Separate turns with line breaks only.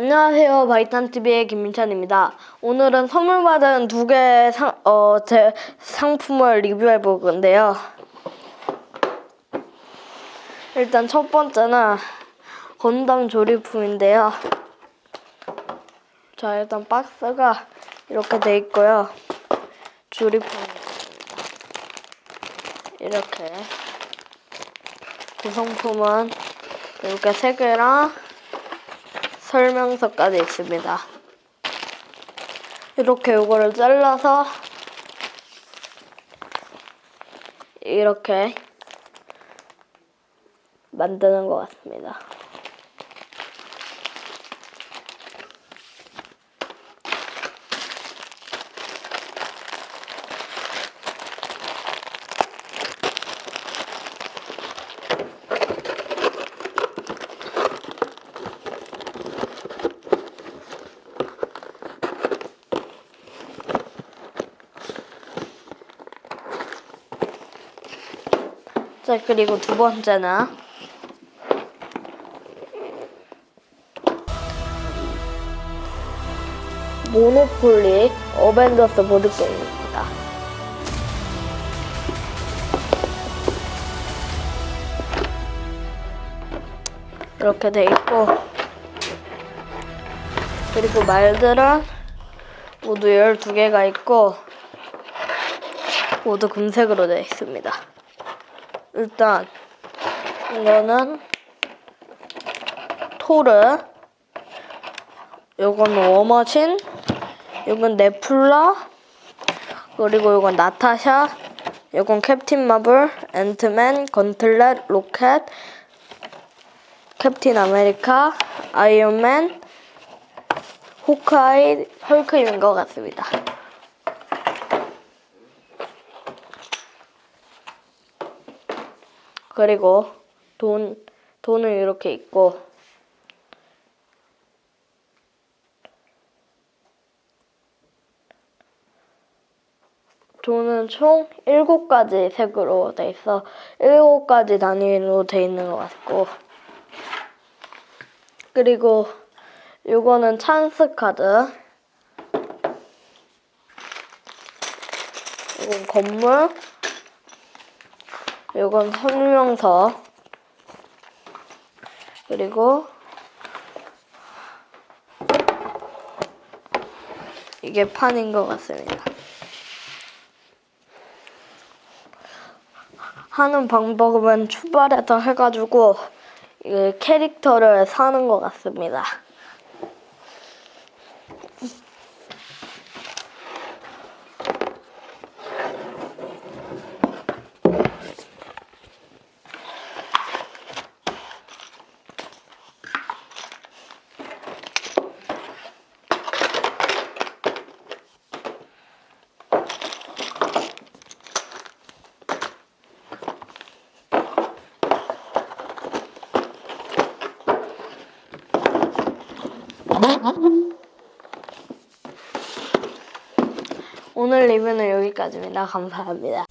안녕하세요. 바이탄TV의 김민찬입니다. 오늘은 선물 받은 두 개의 상, 어, 제 상품을 리뷰해 볼 건데요. 일단 첫 번째는 건담 조립품인데요. 자, 일단 박스가 이렇게 돼 있고요. 조립품입니다. 이렇게 구성품은 이렇게 세 개랑 설명서까지 있습니다. 이렇게 이거를 잘라서 이렇게 만드는 것 같습니다. 자, 그리고 두 번째는 모노폴리 어벤져스 보드게임입니다. 이렇게 돼 있고 그리고 말들은 모두 12개가 있고 모두 금색으로 되어 있습니다. 일단 이거는 토르. 요건 워머신. 요건 네플라 그리고 요건 나타샤. 요건 캡틴 마블 앤트맨 건틀렛 로켓 캡틴 아메리카 아이언맨 호크아이 헐크인 것 같습니다. 그리고 돈 돈은 이렇게 있고. 돈은 총 7가지 색으로 돼 있어. 7가지 단위로 돼 있는 것 같고. 그리고 요거는 찬스 카드. 이건 건물 이건 설명서 그리고 이게 판인 것 같습니다. 하는 방법은 출발해서 해가지고 이 캐릭터를 사는 것 같습니다. 오늘 리뷰는 여기까지입니다. 감사합니다.